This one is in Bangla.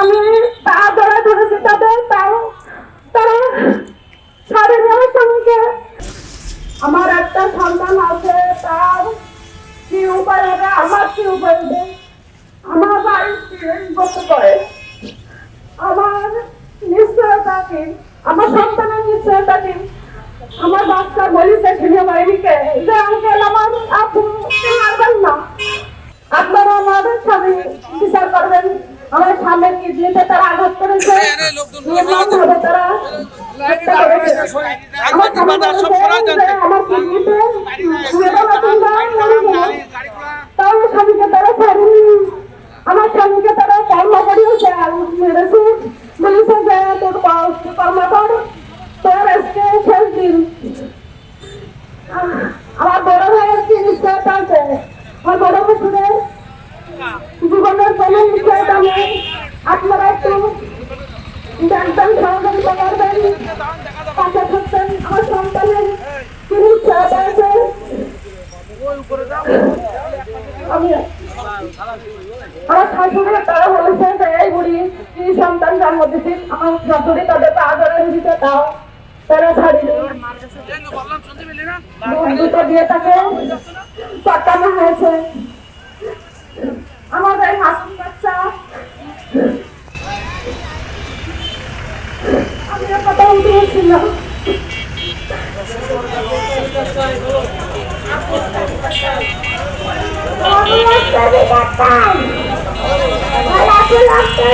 আমি তা ধরে ধরেছি, তাদের তাও তারা ছাড়েনি আমার স্বামীকে। আমার একটা সন্তান আছে, তার কি উপায় হবে? আমার কি উপায় হবে? আমার বাড়ি করতে করে আমার নিশ্চয়তা কি? আমার সন্তানের নিশ্চয়তা কি? আমার বাচ্চা বলিছে ছেলে বাড়িকে যে আঙ্কেল আমার আপু মারবেন না আপনারা আমার স্বামী বিচার করবেন আমার স্বামীর কিডনিতে তারা আঘাত করেছে তারা স্বামী আমার কিডনিতে বেদনা তোমরা মরে গেলো। তাও স্বামীকে তারা ছাড়েনি আমার স্বামীকে তারা কর্ম করিয়েছে আর মেরেছে বলেছে যে তোর কর্ম কর তোর আজকে শেষ দিন আম- আমার বড় ভাইয়ের কি নিশ্চয়তা আছে আমার বড় শ্বশুরের জীবনের কোনো নিশ্চয়তা নেই আপনারা একটু একদম সহযোগিতা করবেন পাশে থাকবেন আমার সন্তানের কি আছে আমি আমার শাশুড়ি তারা বলেছে যে এই বুড়ি কি সন্তান জন্ম দিছি আমার শাশুড়ি আমাদের হাসুন বাচ্চা আমি এর কথা উঠিয়েছিলাম আমি একটা